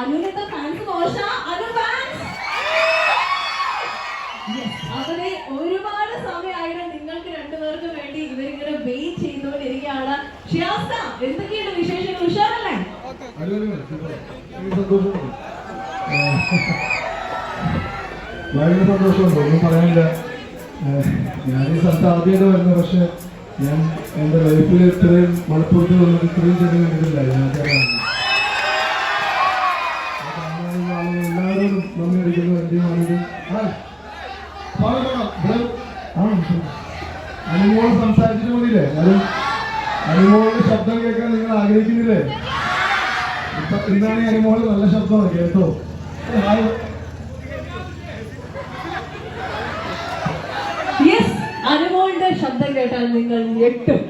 അനുവിനത്തെ fans മോശ. Anu fans അവരെ ഒരുപാട് സമയമായിട്ട് നിങ്ങൾക്ക് രണ്ടുപേർക്കും വേണ്ടി ഇവരിങ്ങനെ വെയിറ്റ് ചെയ്തുകൊണ്ടിരിക്കുകയാണ്. ഷിയാസ എന്തൊക്കെയാണ് വിശേഷങ്ങൾ? ഉഷാറല്ലേ. എനിക്ക് സന്തോഷമുണ്ട്. ഒന്നും പറയാനില്ല. ഞാൻ ഈ സ്ഥലത്ത് ആദ്യമായിട്ട് വരുന്നത്. പക്ഷെ ഞാൻ എന്റെ ലൈഫിൽ ഇത്രയും മലപ്പുറത്ത് വന്നത് ഇത്രയും ചെറിയ കണ്ടിട്ടില്ല ഞാൻ അനുമോൾ സംസാരിച്ചിട്ട് മതിയില്ലേ അനുമോളുടെ ശബ്ദം കേൾക്കാൻ നിങ്ങൾ ആഗ്രഹിക്കുന്നില്ലേ? ഇപ്പൊ ഇന്നാണ് അനുമോൾ നല്ല ശബ്ദമാണ് കേട്ടോ? അനുമോളുടെ ശബ്ദം കേട്ടാൽ നിങ്ങൾ ഞെട്ടും.